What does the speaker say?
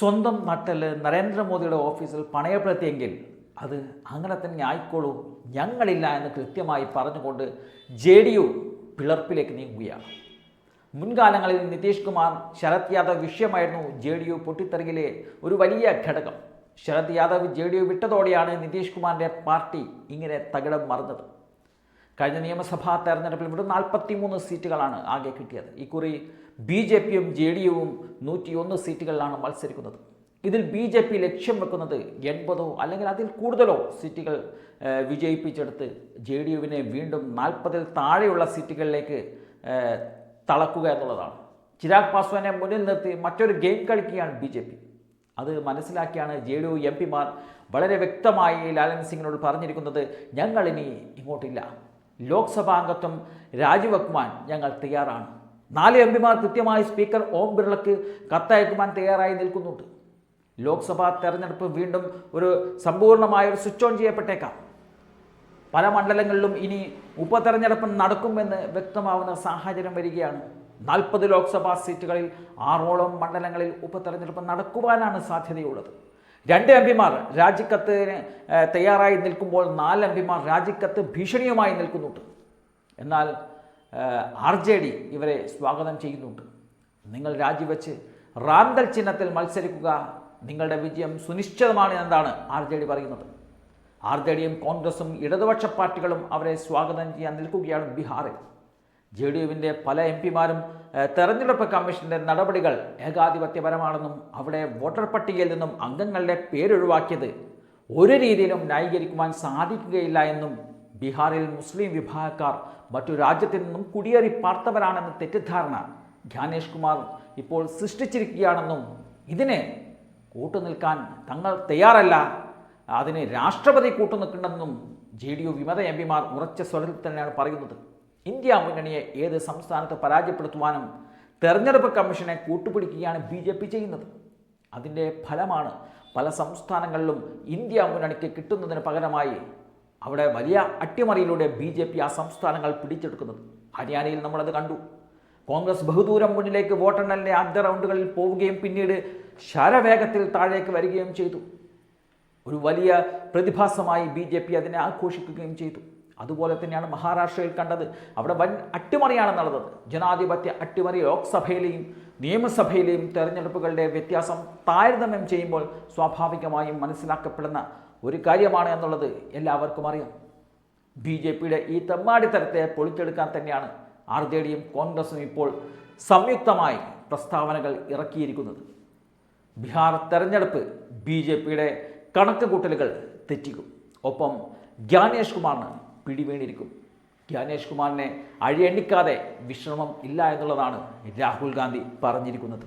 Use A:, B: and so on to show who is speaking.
A: സ്വന്തം നട്ടൽ നരേന്ദ്രമോദിയുടെ ഓഫീസിൽ പണയപ്പെടുത്തിയെങ്കിൽ അത് അങ്ങനെ തന്നെ ആയിക്കോളൂ. ഞങ്ങളില്ല എന്ന് കൃത്യമായി പറഞ്ഞുകൊണ്ട് ജെ ഡി യു പിളർപ്പിലേക്ക് നീങ്ങുകയാണ്. മുൻകാലങ്ങളിൽ നിതീഷ് കുമാർ ശരത് യാദവ് വിഷയമായിരുന്നു ജെ ഡി യു പൊട്ടിത്തെറിയിലെ ഒരു വലിയ ഘടകം. Sharad Yadav J D U വിട്ടതോടെയാണ് Nitish കുമാറിന്റെ പാർട്ടി ഇങ്ങനെ തകിടം മറിഞ്ഞത്. കഴിഞ്ഞ നിയമസഭാ തെരഞ്ഞെടുപ്പിൽ ഇവിടെ നാൽപ്പത്തി മൂന്ന് സീറ്റുകളാണ് ആകെ കിട്ടിയത്. ഇക്കുറി ബി ജെ പിയും ജെ ഡി യുവും നൂറ്റിയൊന്ന് സീറ്റുകളിലാണ് മത്സരിക്കുന്നത്. ഇതിൽ ബി ജെ പി ലക്ഷ്യം വെക്കുന്നത് എൺപതോ അല്ലെങ്കിൽ അതിൽ കൂടുതലോ സീറ്റുകൾ വിജയിപ്പിച്ചെടുത്ത് ജെ ഡി യുവിനെ വീണ്ടും നാൽപ്പതിൽ താഴെയുള്ള സീറ്റുകളിലേക്ക് തളക്കുക എന്നുള്ളതാണ്. ചിരാഗ് പാസ്വാനെ മുന്നിൽ നിർത്തി മറ്റൊരു ഗെയിം കളിക്കുകയാണ് ബി ജെ പി. അത് മനസ്സിലാക്കിയാണ് ജെ ഡി യു എം പിമാർ വളരെ വ്യക്തമായി ലാലൻ സിംഗിനോട് പറഞ്ഞിരിക്കുന്നത് ഞങ്ങളിനി ഇങ്ങോട്ടില്ല. ലോക്സഭാ അംഗത്വം രാജിവെക്കുവാൻ ഞങ്ങൾ തയ്യാറാണ്. നാല് എം പിമാർ കൃത്യമായി സ്പീക്കർ ഓം ബിർളയ്ക്ക് കത്തയക്കുവാൻ തയ്യാറായി നിൽക്കുന്നുണ്ട്. ലോക്സഭാ തെരഞ്ഞെടുപ്പ് വീണ്ടും ഒരു സമ്പൂർണമായ ഒരു സ്വിച്ച് ഓൺ ചെയ്യപ്പെട്ടേക്കാം. പല മണ്ഡലങ്ങളിലും ഇനി ഉപതെരഞ്ഞെടുപ്പ് നടക്കുമെന്ന് വ്യക്തമാവുന്ന സാഹചര്യം വരികയാണ്. നാൽപ്പത് ലോക്സഭാ സീറ്റുകളിൽ ആറോളം മണ്ഡലങ്ങളിൽ ഉപതെരഞ്ഞെടുപ്പ് നടക്കുവാനാണ് സാധ്യതയുള്ളത്. രണ്ട് എം പിമാർ രാജിക്കത്തിന് തയ്യാറായി നിൽക്കുമ്പോൾ നാല് എം പിമാർ രാജിക്കത്ത് ഭീഷണിയുമായി നിൽക്കുന്നുണ്ട്. എന്നാൽ ആർ ജെ ഡി ഇവരെ സ്വാഗതം ചെയ്യുന്നുണ്ട്. നിങ്ങൾ രാജിവെച്ച് റാന്തൽ ചിഹ്നത്തിൽ മത്സരിക്കുക നിങ്ങളുടെ വിജയം സുനിശ്ചിതമാണ് എന്നാണ് ആർ ജെ ഡി പറയുന്നത്. ആർ ജെ ഡിയും കോൺഗ്രസും ഇടതുപക്ഷ പാർട്ടികളും അവരെ സ്വാഗതം ചെയ്യാൻ നിൽക്കുകയാണ് ബീഹാറിൽ. ജെ ഡി യുവിന്റെ പല എം പിമാരും തെരഞ്ഞെടുപ്പ് കമ്മീഷന്റെ നടപടികൾ ഏകാധിപത്യപരമാണെന്നും അവിടെ വോട്ടർ പട്ടികയിൽ നിന്നും അംഗങ്ങളുടെ പേരൊഴിവാക്കിയത് ഒരു രീതിയിലും ന്യായീകരിക്കുവാൻ സാധിക്കുകയില്ല എന്നും ബീഹാറിൽ മുസ്ലിം വിഭാഗക്കാർ മറ്റു രാജ്യത്തിൽ നിന്നും കുടിയേറി പാർത്തവരാണെന്ന തെറ്റിദ്ധാരണ ജ്ഞാനേഷ് കുമാർ ഇപ്പോൾ സൃഷ്ടിച്ചിരിക്കുകയാണെന്നും ഇതിനെ കൂട്ടുനിൽക്കാൻ തങ്ങൾ തയ്യാറല്ല അതിന് രാഷ്ട്രപതി കൂട്ടുനിൽക്കണമെന്നും ജെ ഡി യു വിമത എം പിമാർ ഉറച്ച സ്വരത്തിൽ തന്നെയാണ് പറയുന്നത്. ഇന്ത്യ മുന്നണിയെ ഏത് സംസ്ഥാനത്ത് പരാജയപ്പെടുത്തുവാനും തെരഞ്ഞെടുപ്പ് കമ്മീഷനെ കൂട്ടുപിടിക്കുകയാണ് ബി ജെ പി ചെയ്യുന്നത്. അതിന്റെ ഫലമാണ് പല സംസ്ഥാനങ്ങളിലും ഇന്ത്യ മുന്നണിക്ക് കിട്ടുന്നതിന് പകരമായി അവിടെ വലിയ അട്ടിമറിയിലൂടെ ബി ജെ പി ആ സംസ്ഥാനങ്ങൾ പിടിച്ചെടുക്കുന്നത്. ഹരിയാനയിൽ നമ്മളത് കണ്ടു. കോൺഗ്രസ് ബഹുദൂരം മുന്നിലേക്ക് വോട്ടെണ്ണലിന്റെ ആദ്യ റൗണ്ടുകളിൽ പോവുകയും പിന്നീട് ശരവേഗത്തിൽ താഴേക്ക് വരികയും ചെയ്തു. ഒരു വലിയ പ്രതിഭാസമായി ബി ജെ പി അതിനെ ആഘോഷിക്കുകയും ചെയ്തു. അതുപോലെ തന്നെയാണ് മഹാരാഷ്ട്രയിൽ കണ്ടത്. അവിടെ വൻ അട്ടിമറിയാണ് നടന്നത്. ജനാധിപത്യ അട്ടിമറി ലോക്സഭയിലെയും നിയമസഭയിലെയും തെരഞ്ഞെടുപ്പുകളുടെ വ്യത്യാസം താരതമ്യം ചെയ്യുമ്പോൾ സ്വാഭാവികമായും മനസ്സിലാക്കപ്പെടുന്ന ഒരു കാര്യമാണ് എന്നുള്ളത് എല്ലാവർക്കും അറിയാം. ബി ജെ പിയുടെ ഈ തെമ്മാടിത്തരത്തെ പൊളിച്ചെടുക്കാൻ തന്നെയാണ് ആർ ജെ ഡിയും കോൺഗ്രസും ഇപ്പോൾ സംയുക്തമായി പ്രസ്താവനകൾ ഇറക്കിയിരിക്കുന്നത്. ബീഹാർ തെരഞ്ഞെടുപ്പ് ബി ജെ പിയുടെ കണക്ക് കൂട്ടലുകൾ തെറ്റിക്കും. ഒപ്പം ജ്ഞാനേഷ് കുമാറിന് പിടിവീണിരിക്കും ജ്ഞാനേഷ് കുമാറിനെ അഴിയണ്ണിക്കാതെ വിശ്രമം ഇല്ല എന്നുള്ളതാണ് രാഹുൽ ഗാന്ധി പറഞ്ഞിരിക്കുന്നത്.